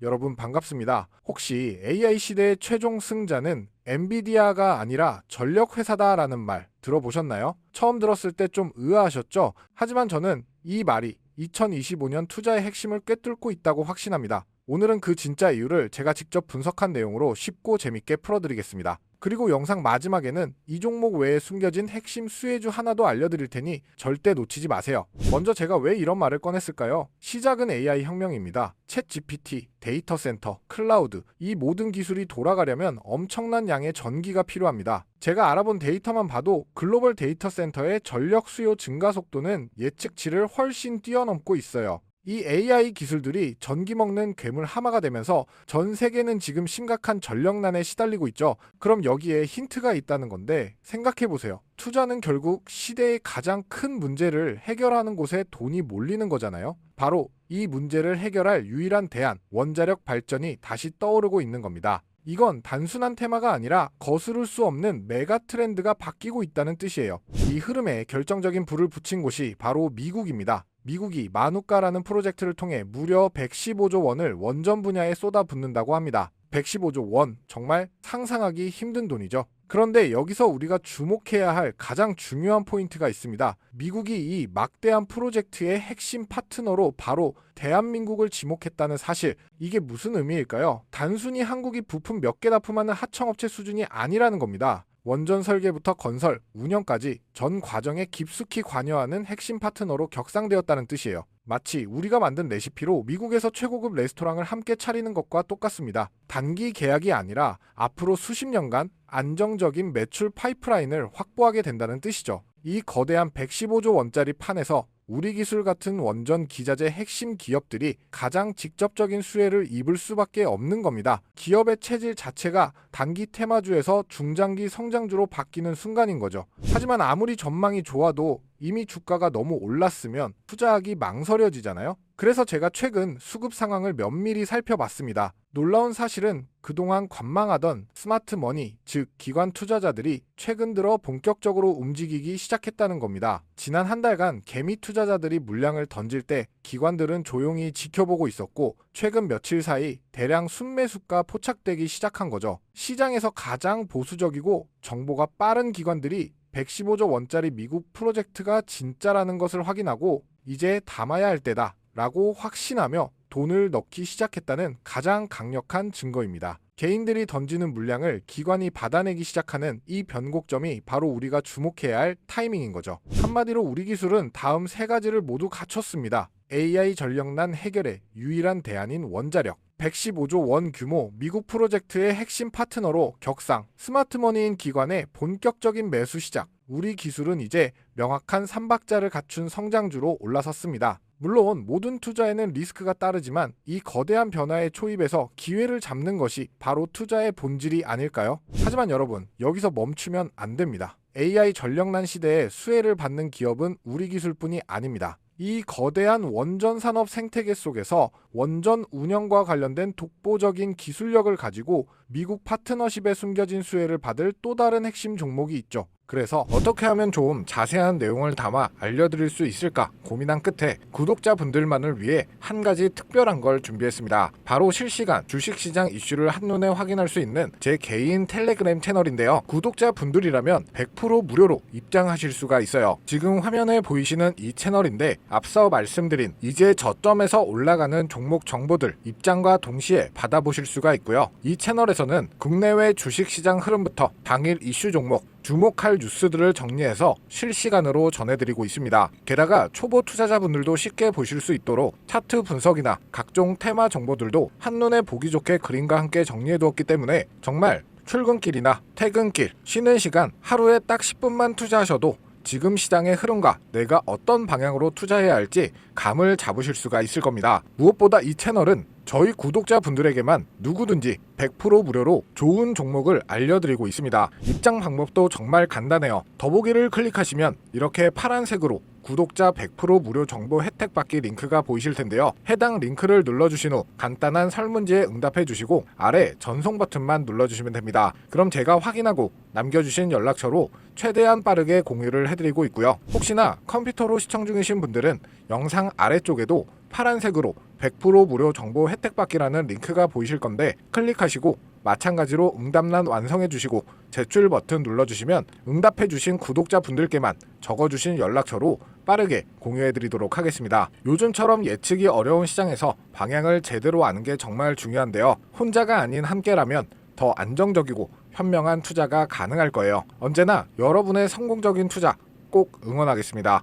여러분 반갑습니다. 혹시 AI 시대의 최종 승자는 엔비디아가 아니라 전력 회사다라는 말 들어보셨나요? 처음 들었을 때 좀 의아하셨죠? 하지만 저는 이 말이 2025년 투자의 핵심을 꿰뚫고 있다고 확신합니다. 오늘은 그 진짜 이유를 제가 직접 분석한 내용으로 쉽고 재밌게 풀어드리겠습니다. 그리고 영상 마지막에는 이 종목 외에 숨겨진 핵심 수혜주 하나도 알려드릴 테니 절대 놓치지 마세요. 먼저 제가 왜 이런 말을 꺼냈을까요? 시작은 AI 혁명입니다. 챗 GPT, 데이터 센터, 클라우드 이 모든 기술이 돌아가려면 엄청난 양의 전기가 필요합니다. 제가 알아본 데이터만 봐도 글로벌 데이터 센터의 전력 수요 증가 속도는 예측치를 훨씬 뛰어넘고 있어요. 이 AI 기술들이 전기 먹는 괴물 하마가 되면서 전 세계는 지금 심각한 전력난에 시달리고 있죠. 그럼 여기에 힌트가 있다는 건데 생각해 보세요. 투자는 결국 시대의 가장 큰 문제를 해결하는 곳에 돈이 몰리는 거잖아요. 바로 이 문제를 해결할 유일한 대안, 원자력 발전이 다시 떠오르고 있는 겁니다. 이건 단순한 테마가 아니라 거스를 수 없는 메가 트렌드가 바뀌고 있다는 뜻이에요. 이 흐름에 결정적인 불을 붙인 곳이 바로 미국입니다. 미국이 마누카라는 프로젝트를 통해 무려 115조 원을 원전 분야에 쏟아붓는다고 합니다. 115조 원, 정말 상상하기 힘든 돈이죠. 그런데 여기서 우리가 주목해야 할 가장 중요한 포인트가 있습니다. 미국이 이 막대한 프로젝트의 핵심 파트너로 바로 대한민국을 지목했다는 사실. 이게 무슨 의미일까요? 단순히 한국이 부품 몇 개 납품하는 하청업체 수준이 아니라는 겁니다. 원전 설계부터 건설, 운영까지 전 과정에 깊숙이 관여하는 핵심 파트너로 격상되었다는 뜻이에요. 마치 우리가 만든 레시피로 미국에서 최고급 레스토랑을 함께 차리는 것과 똑같습니다. 단기 계약이 아니라 앞으로 수십 년간 안정적인 매출 파이프라인을 확보하게 된다는 뜻이죠. 이 거대한 115조 원짜리 판에서 우리 기술 같은 원전 기자재 핵심 기업들이 가장 직접적인 수혜를 입을 수밖에 없는 겁니다. 기업의 체질 자체가 단기 테마주에서 중장기 성장주로 바뀌는 순간인 거죠. 하지만 아무리 전망이 좋아도 이미 주가가 너무 올랐으면 투자하기 망설여지잖아요. 그래서 제가 최근 수급 상황을 면밀히 살펴봤습니다. 놀라운 사실은 그동안 관망하던 스마트 머니, 즉 기관 투자자들이 최근 들어 본격적으로 움직이기 시작했다는 겁니다. 지난 한 달간 개미 투자자들이 물량을 던질 때 기관들은 조용히 지켜보고 있었고 최근 며칠 사이 대량 순매수가 포착되기 시작한 거죠. 시장에서 가장 보수적이고 정보가 빠른 기관들이 115조 원짜리 미국 프로젝트가 진짜라는 것을 확인하고 이제 담아야 할 때다 라고 확신하며 돈을 넣기 시작했다는 가장 강력한 증거입니다. 개인들이 던지는 물량을 기관이 받아내기 시작하는 이 변곡점이 바로 우리가 주목해야 할 타이밍인 거죠. 한마디로 우리 기술은 다음 세 가지를 모두 갖췄습니다. AI 전력난 해결의 유일한 대안인 원자력, 115조 원 규모 미국 프로젝트의 핵심 파트너로 격상, 스마트머니인 기관의 본격적인 매수 시작, 우리 기술은 이제 명확한 삼박자를 갖춘 성장주로 올라섰습니다. 물론 모든 투자에는 리스크가 따르지만 이 거대한 변화의 초입에서 기회를 잡는 것이 바로 투자의 본질이 아닐까요? 하지만 여러분, 여기서 멈추면 안 됩니다. AI 전력난 시대에 수혜를 받는 기업은 우리 기술뿐이 아닙니다. 이 거대한 원전 산업 생태계 속에서 원전 운영과 관련된 독보적인 기술력을 가지고 미국 파트너십에 숨겨진 수혜를 받을 또 다른 핵심 종목이 있죠. 그래서 어떻게 하면 좀 자세한 내용을 담아 알려드릴 수 있을까 고민한 끝에 구독자분들만을 위해 한 가지 특별한 걸 준비했습니다. 바로 실시간 주식시장 이슈를 한눈에 확인할 수 있는 제 개인 텔레그램 채널인데요. 구독자분들이라면 100% 무료로 입장하실 수가 있어요. 지금 화면에 보이시는 이 채널인데 앞서 말씀드린 이제 저점에서 올라가는 종목 정보들 입장과 동시에 받아보실 수가 있고요. 이 채널에서는 국내외 주식시장 흐름부터 당일 이슈 종목 주목할 뉴스들을 정리해서 실시간으로 전해드리고 있습니다. 게다가 초보 투자자분들도 쉽게 보실 수 있도록 차트 분석이나 각종 테마 정보들도 한눈에 보기 좋게 그림과 함께 정리해두었기 때문에 정말 출근길이나 퇴근길, 쉬는 시간 하루에 딱 10분만 투자하셔도 지금 시장의 흐름과 내가 어떤 방향으로 투자해야 할지 감을 잡으실 수가 있을 겁니다. 무엇보다 이 채널은 저희 구독자분들에게만 누구든지 100% 무료로 좋은 종목을 알려드리고 있습니다. 입장 방법도 정말 간단해요. 더보기를 클릭하시면 이렇게 파란색으로 구독자 100% 무료 정보 혜택 받기 링크가 보이실 텐데요. 해당 링크를 눌러주신 후 간단한 설문지에 응답해 주시고 아래 전송 버튼만 눌러주시면 됩니다. 그럼 제가 확인하고 남겨주신 연락처로 최대한 빠르게 공유를 해드리고 있고요. 혹시나 컴퓨터로 시청 중이신 분들은 영상 아래쪽에도 파란색으로 100% 무료 정보 혜택 받기라는 링크가 보이실 건데 클릭하시고 마찬가지로 응답란 완성해 주시고 제출 버튼 눌러주시면 응답해 주신 구독자 분들께만 적어주신 연락처로 빠르게 공유해 드리도록 하겠습니다. 요즘처럼 예측이 어려운 시장에서 방향을 제대로 아는 게 정말 중요한데요. 혼자가 아닌 함께라면 더 안정적이고 현명한 투자가 가능할 거예요. 언제나 여러분의 성공적인 투자 꼭 응원하겠습니다.